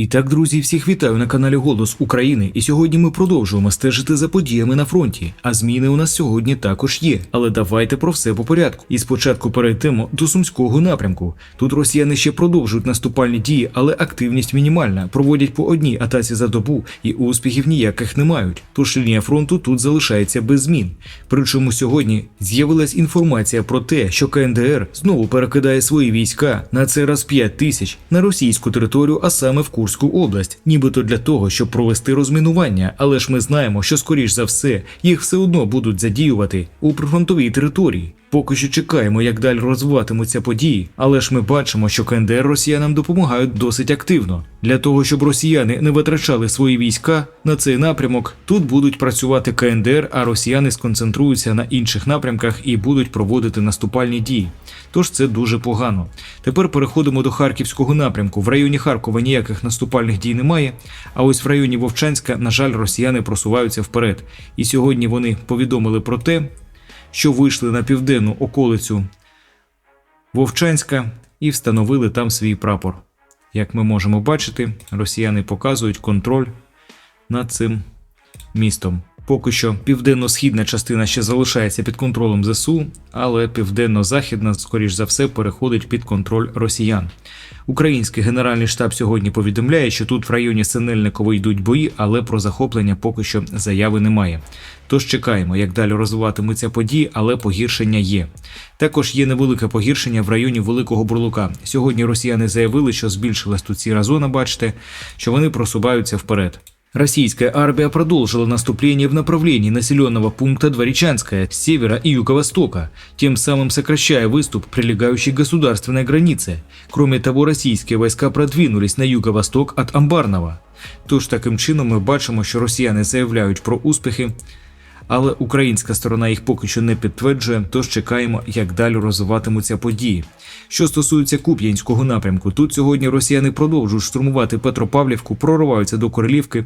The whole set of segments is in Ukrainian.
І так, друзі, всіх вітаю на каналі Голос України. І сьогодні ми продовжуємо стежити за подіями на фронті. А зміни у нас сьогодні також є. Але давайте про все по порядку. І спочатку перейдемо до сумського напрямку. Тут росіяни ще продовжують наступальні дії, але активність мінімальна. Проводять по одній атаці за добу, і успіхів ніяких не мають. Тож лінія фронту тут залишається без змін. Причому сьогодні з'явилась інформація про те, що КНДР знову перекидає свої війська на цей раз 5 тисяч на російську територію, а саме в Курську область, нібито для того, щоб провести розмінування. Але ж ми знаємо, що скоріш за все їх все одно будуть задіювати у прифронтовій території. Поки що чекаємо, як далі розвиватимуться події, але ж ми бачимо, що КНДР росіянам допомагають досить активно. Для того, щоб росіяни не витрачали свої війська на цей напрямок, тут будуть працювати КНДР, а росіяни сконцентруються на інших напрямках і будуть проводити наступальні дії. Тож це дуже погано. Тепер переходимо до харківського напрямку. В районі Харкова ніяких наступальних дій немає. А ось в районі Вовчанська, на жаль, росіяни просуваються вперед. І сьогодні вони повідомили про те, що вийшли на південну околицю Вовчанська і встановили там свій прапор. Як ми можемо бачити, росіяни показують контроль над цим містом. Поки що південно-східна частина ще залишається під контролем ЗСУ, але південно-західна, скоріш за все, переходить під контроль росіян. Український генеральний штаб сьогодні повідомляє, що тут в районі Синельниково йдуть бої, але про захоплення поки що заяви немає. Тож чекаємо, як далі розвиватимуться події, але погіршення є. Також є невелике погіршення в районі Великого Бурлука. Сьогодні росіяни заявили, що збільшилась тут сіра зона, бачите, що вони просуваються вперед. Российская армия продолжила наступление в направлении населенного пункта Дворичанская с севера и юго-востока, тем самым сокращая выступ прилегающей государственной границе. Кроме того, российские войска продвинулись на юго-восток от Амбарного. Тож таким чином ми бачимо, що росіяни заявляють про успіхи, але українська сторона їх поки що не підтверджує, тож чекаємо, як далі розвиватимуться події. Що стосується Куп'янського напрямку, тут сьогодні росіяни продовжують штурмувати Петропавлівку, прориваються до Королівки,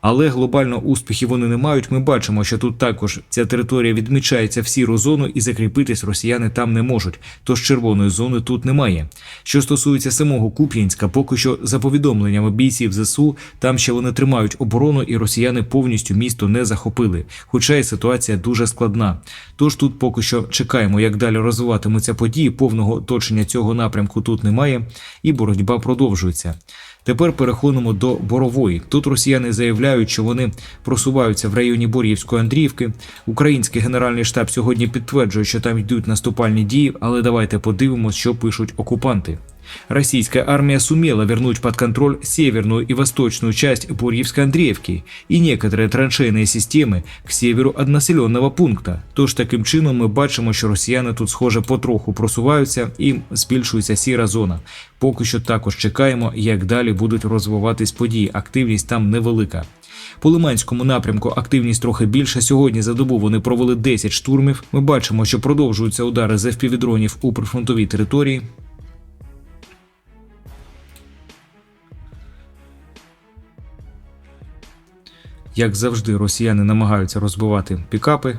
але глобально успіхів вони не мають. Ми бачимо, що тут також ця територія відмічається в сіру зону і закріпитись росіяни там не можуть. Тож червоної зони тут немає. Що стосується самого Куп'янська, поки що за повідомленнями бійців ЗСУ, там ще вони тримають оборону, і росіяни повністю місто не захопили. Хоча і ситуація дуже складна. Тож тут поки що чекаємо, як далі розвиватимуться події. Повного оточення цього напрямку тут немає, і боротьба продовжується. Тепер переходимо до Борової. Тут росіяни заявляють, що вони просуваються в районі Бор'ївської Андріївки. Український генеральний штаб сьогодні підтверджує, що там йдуть наступальні дії, але давайте подивимося, що пишуть окупанти. Российская армия сумела вернуть под контроль северную и восточную часть Бурьевской Андреевки и некоторые траншейные системи к северу від населеного пункта. Тож таким чином ми бачимо, що росіяни тут, схоже, потроху просуваються і збільшується сіра зона. Поки що також чекаємо, як далі будуть розвиватись події. Активність там невелика. По Лиманському напрямку активність трохи більша. Сьогодні за добу вони провели 10 штурмів. Ми бачимо, що продовжуються удари з FPV-дронів у прифронтовій території. Як завжди, росіяни намагаються розбивати пікапи.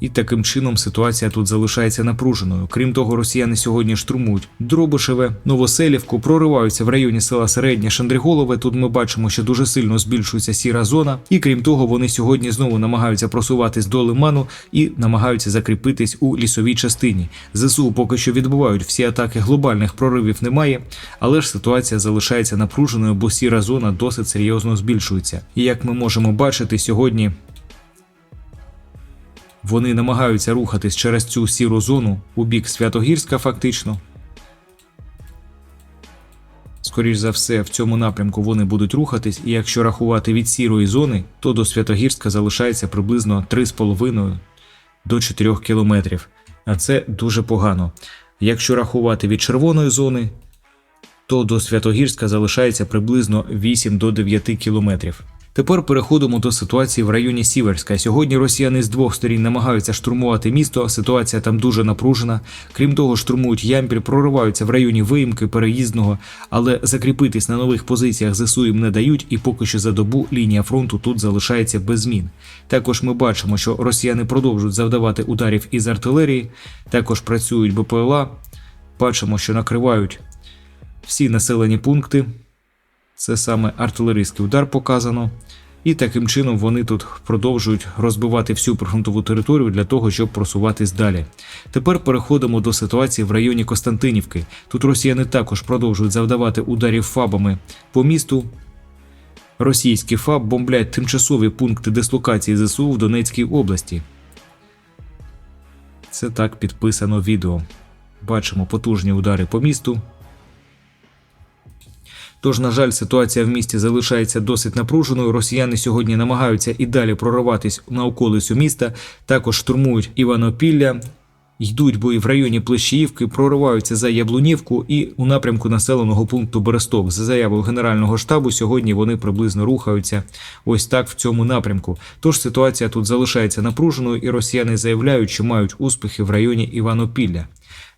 І таким чином ситуація тут залишається напруженою. Крім того, росіяни сьогодні штурмують Дробишеве, Новоселівку, прориваються в районі села Середнє Шандриголове. Тут ми бачимо, що дуже сильно збільшується сіра зона. І крім того, вони сьогодні знову намагаються просуватись до лиману і намагаються закріпитись у лісовій частині. ЗСУ поки що відбувають всі атаки, глобальних проривів немає, але ж ситуація залишається напруженою, бо сіра зона досить серйозно збільшується. І як ми можемо бачити, сьогодні вони намагаються рухатись через цю сіру зону у бік Святогірська, фактично. Скоріш за все, в цьому напрямку вони будуть рухатись, і якщо рахувати від сірої зони, то до Святогірська залишається приблизно 3,5 до 4 кілометрів. А це дуже погано. Якщо рахувати від червоної зони, то до Святогірська залишається приблизно 8 до 9 кілометрів. Тепер переходимо до ситуації в районі Сіверська. Сьогодні росіяни з двох сторін намагаються штурмувати місто. Ситуація там дуже напружена. Крім того, штурмують ямпіль, прориваються в районі виїмки переїзного, але закріпитись на нових позиціях ЗСУ їм не дають, і поки що за добу лінія фронту тут залишається без змін. Також ми бачимо, що росіяни продовжують завдавати ударів із артилерії, також працюють БПЛА. Бачимо, що накривають всі населені пункти. Це саме артилерійський удар показано. І таким чином вони тут продовжують розбивати всю прифронтову територію для того, щоб просуватись далі. Тепер переходимо до ситуації в районі Костянтинівки. Тут росіяни також продовжують завдавати ударів фабами по місту. Російські ФАБ бомблять тимчасові пункти дислокації ЗСУ в Донецькій області. Це так підписано відео. Бачимо потужні удари по місту. Тож, на жаль, ситуація в місті залишається досить напруженою. Росіяни сьогодні намагаються і далі прориватись на околицю міста. Також штурмують Іванопілля, йдуть бої в районі Плещіївки, прориваються за Яблунівку і у напрямку населеного пункту Бересток. За заявою Генерального штабу, сьогодні вони приблизно рухаються ось так в цьому напрямку. Тож ситуація тут залишається напруженою, і росіяни заявляють, що мають успіхи в районі Іванопілля.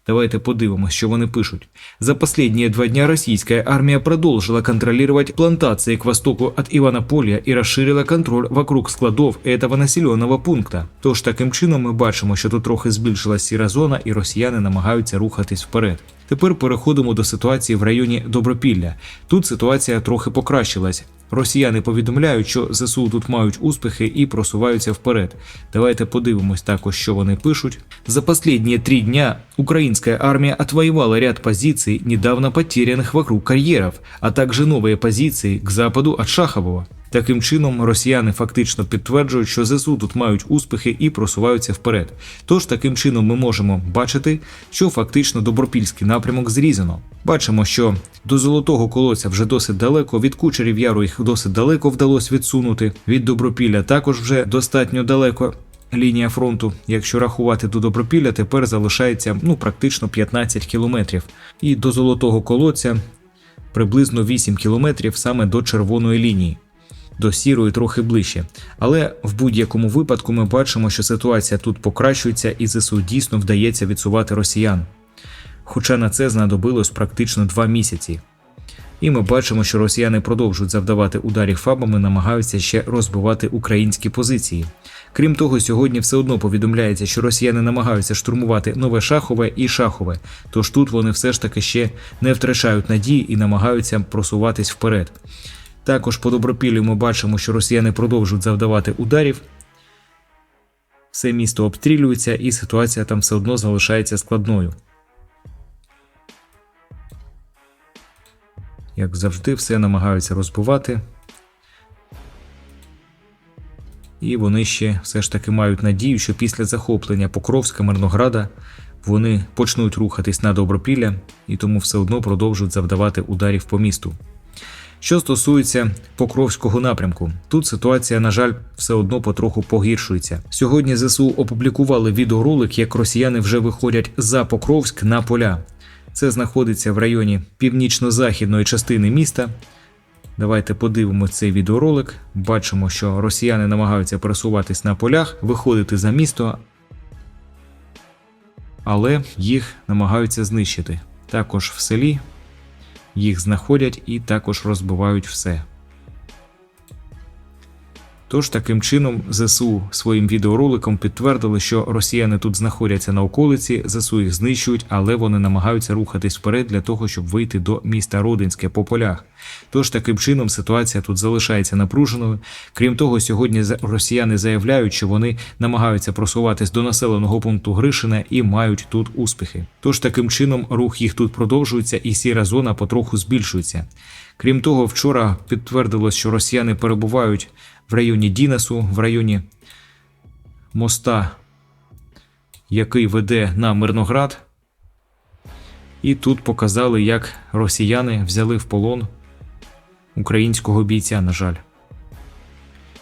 Давайте подивимось, що вони пишуть. За последние два дня российская армия продолжила контролировать плантации к востоку от Иванополья и расширила контроль вокруг складов этого населеного пункта. Тож таким чином ми бачимо, що тут трохи збільшилась сіра зона, і росіяни намагаються рухатись вперед. Тепер переходимо до ситуації в районі Добропілля. Тут ситуація трохи покращилась. Росіяни повідомляють, що ЗСУ тут мають успіхи і просуваються вперед. Давайте подивимось також, що вони пишуть. За последние три дня украинская армия отвоевала ряд позиций, недавно потерянных вокруг карьеров, а также новые позиции к западу от Шахового. Таким чином, росіяни фактично підтверджують, що ЗСУ тут мають успіхи і просуваються вперед. Тож таким чином ми можемо бачити, що фактично добропільський напрямок зрізано. Бачимо, що до золотого колодця вже досить далеко, від кучерів яру їх досить далеко вдалося відсунути. Від добропілля також вже достатньо далеко. Лінія фронту, якщо рахувати до Добропілля, тепер залишається ну практично 15 кілометрів. І до золотого колодця приблизно 8 кілометрів саме до червоної лінії до сірої трохи ближче. Але в будь-якому випадку ми бачимо, що ситуація тут покращується і ЗСУ дійсно вдається відсувати росіян. Хоча на це знадобилось практично два місяці. І ми бачимо, що росіяни продовжують завдавати ударів фабами, намагаються ще розбивати українські позиції. Крім того, сьогодні все одно повідомляється, що росіяни намагаються штурмувати нове шахове і шахове. Тож тут вони все ж таки ще не втрачають надії і намагаються просуватись вперед. Також по добропіллю ми бачимо, що росіяни продовжують завдавати ударів. Все місто обстрілюється, і ситуація там все одно залишається складною. Як завжди, все намагаються розбивати. І вони ще все ж таки мають надію, що після захоплення Покровська Мирнограда вони почнуть рухатись на добропілля і тому все одно продовжують завдавати ударів по місту. Що стосується Покровського напрямку, тут ситуація, на жаль, все одно потроху погіршується. Сьогодні ЗСУ опублікували відеоролик, як росіяни вже виходять за Покровськ на поля. Це знаходиться в районі північно-західної частини міста. Давайте подивимося цей відеоролик. Бачимо, що росіяни намагаються пересуватись на полях, виходити за місто, але їх намагаються знищити. Також в селі їх знаходять і також розбивають все. Тож таким чином ЗСУ своїм відеороликом підтвердили, що росіяни тут знаходяться на околиці, ЗСУ їх знищують, але вони намагаються рухатись вперед для того, щоб вийти до міста Родинське по полях. Тож таким чином ситуація тут залишається напруженою. Крім того, сьогодні росіяни заявляють, що вони намагаються просуватись до населеного пункту Гришина і мають тут успіхи. Тож таким чином рух їх тут продовжується, і сіра зона потроху збільшується. Крім того, вчора підтвердилось, що росіяни перебувають в районі Дінасу, в районі моста, який веде на Мирноград. І тут показали, як росіяни взяли в полон українського бійця, на жаль.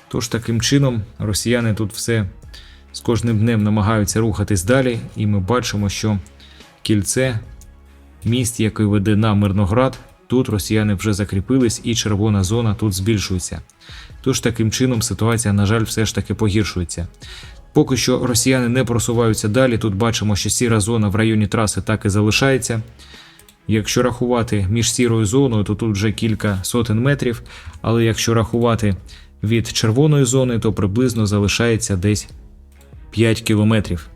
Тож таким чином росіяни тут все з кожним днем намагаються рухатись далі, і ми бачимо, що кільце міст, який веде на Мирноград, тут росіяни вже закріпились, і червона зона тут збільшується. Тож таким чином ситуація, на жаль, все ж таки погіршується. Поки що росіяни не просуваються далі. Тут бачимо, що сіра зона в районі траси так і залишається. Якщо рахувати між сірою зоною, то тут вже кілька сотень метрів. Але якщо рахувати від червоної зони, то приблизно залишається десь 5 кілометрів.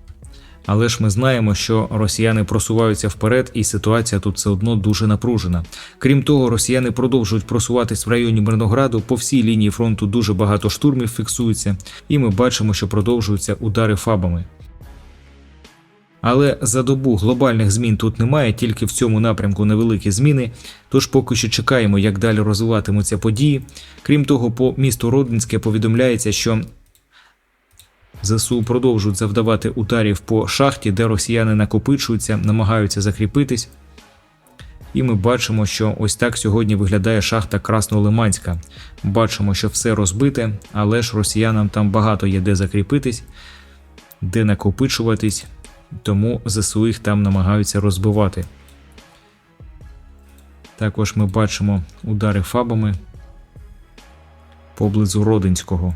Але ж ми знаємо, що росіяни просуваються вперед, і ситуація тут все одно дуже напружена. Крім того, росіяни продовжують просуватись в районі Мирнограду. По всій лінії фронту дуже багато штурмів фіксується, і ми бачимо, що продовжуються удари фабами. Але за добу глобальних змін тут немає, тільки в цьому напрямку невеликі зміни. Тож поки що чекаємо, як далі розвиватимуться події. Крім того, по місту Родинське повідомляється, що ЗСУ продовжують завдавати ударів по шахті, де росіяни накопичуються, намагаються закріпитись. І ми бачимо, що ось так сьогодні виглядає шахта Краснолиманська. Бачимо, що все розбите, але ж росіянам там багато є де закріпитись, де накопичуватись, тому ЗСУ їх там намагаються розбивати. Також ми бачимо удари фабами поблизу Родинського.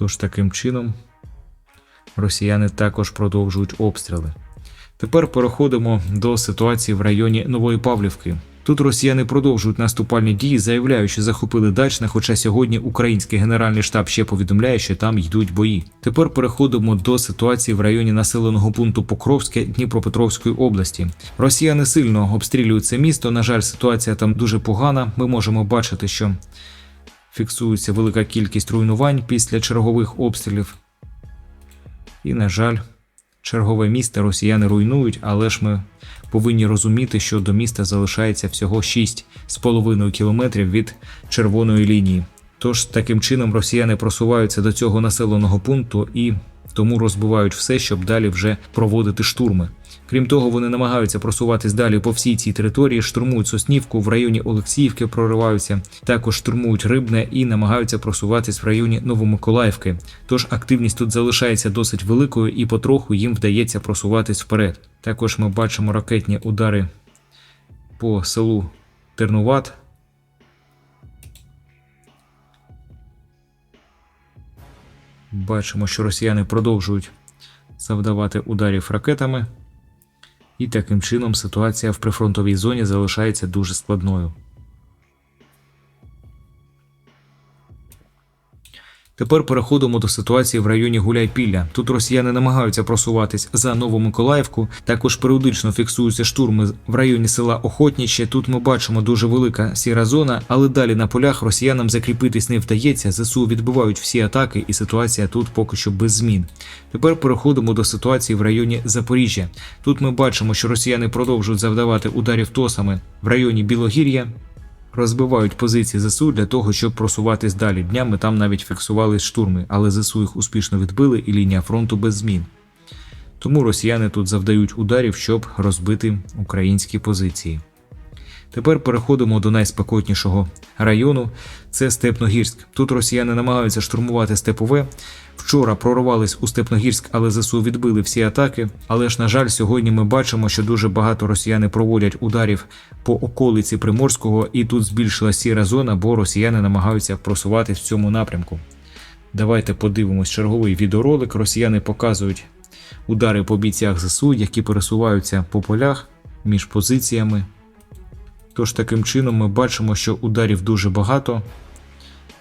Тож таким чином росіяни також продовжують обстріли. Тепер переходимо до ситуації в районі Нової Павлівки. Тут росіяни продовжують наступальні дії, заявляють, що захопили Дачне, хоча сьогодні український генеральний штаб ще повідомляє, що там йдуть бої. Тепер переходимо до ситуації в районі населеного пункту Покровське Дніпропетровської області. Росіяни сильно обстрілюють це місто. На жаль, ситуація там дуже погана. Ми можемо бачити, що фіксується велика кількість руйнувань після чергових обстрілів. І, на жаль, чергове місто росіяни руйнують, але ж ми повинні розуміти, що до міста залишається всього 6,5 кілометрів від червоної лінії. Тож таким чином росіяни просуваються до цього населеного пункту і тому розбивають все, щоб далі вже проводити штурми. Крім того, вони намагаються просуватись далі по всій цій території, штурмують Соснівку в районі Олексіївки, прориваються, також штурмують Рибне і намагаються просуватись в районі Новомиколаївки. Тож активність тут залишається досить великою і потроху їм вдається просуватись вперед. Також ми бачимо ракетні удари по селу Тернуват. Бачимо, що росіяни продовжують завдавати ударів ракетами, і таким чином ситуація в прифронтовій зоні залишається дуже складною. Тепер переходимо до ситуації в районі Гуляйпілля. Тут росіяни намагаються просуватись за Новомиколаївку. Також періодично фіксуються штурми в районі села Охотніче. Тут ми бачимо дуже велика сіра зона, але далі на полях росіянам закріпитись не вдається. ЗСУ відбивають всі атаки, і ситуація тут поки що без змін. Тепер переходимо до ситуації в районі Запоріжжя. Тут ми бачимо, що росіяни продовжують завдавати ударів тосами в районі Білогір'я. Розбивають позиції ЗСУ для того, щоб просуватись далі. Днями там навіть фіксували штурми, але ЗСУ їх успішно відбили і лінія фронту без змін. Тому росіяни тут завдають ударів, щоб розбити українські позиції. Тепер переходимо до найспекотнішого району це Степногірськ. Тут росіяни намагаються штурмувати Степове. Вчора прорвались у Степногірськ, але ЗСУ відбили всі атаки. Але ж, на жаль, сьогодні ми бачимо, що дуже багато росіяни проводять ударів по околиці Приморського, і тут збільшилась сіра зона, бо росіяни намагаються просуватись в цьому напрямку. Давайте подивимось черговий відеоролик. Росіяни показують удари по бійцях ЗСУ, які пересуваються по полях між позиціями. Тож таким чином ми бачимо, що ударів дуже багато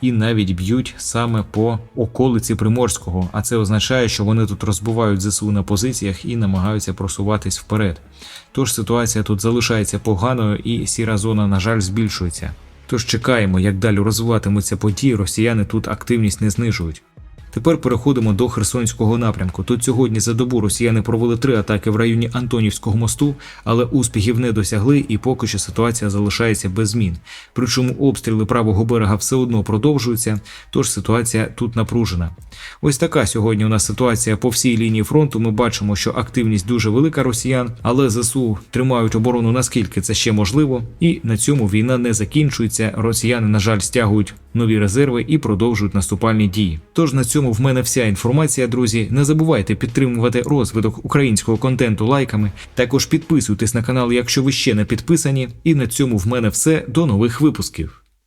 і навіть б'ють саме по околиці Приморського. А це означає, що вони тут розбивають ЗСУ на позиціях і намагаються просуватись вперед. Тож ситуація тут залишається поганою і сіра зона, на жаль, збільшується. Тож чекаємо, як далі розвиватимуться події, росіяни тут активність не знижують. Тепер переходимо до Херсонського напрямку. Тут сьогодні за добу росіяни провели три атаки в районі Антонівського мосту, але успіхів не досягли, і поки що ситуація залишається без змін. Причому обстріли правого берега все одно продовжуються, тож ситуація тут напружена. Ось така сьогодні у нас ситуація по всій лінії фронту. Ми бачимо, що активність дуже велика росіян, але ЗСУ тримають оборону наскільки це ще можливо, і на цьому війна не закінчується. Росіяни, на жаль, стягують нові резерви і продовжують наступальні дії. Тож на цьому в мене вся інформація, друзі. Не забувайте підтримувати розвиток українського контенту лайками. Також підписуйтесь на канал, якщо ви ще не підписані. І на цьому в мене все. До нових випусків.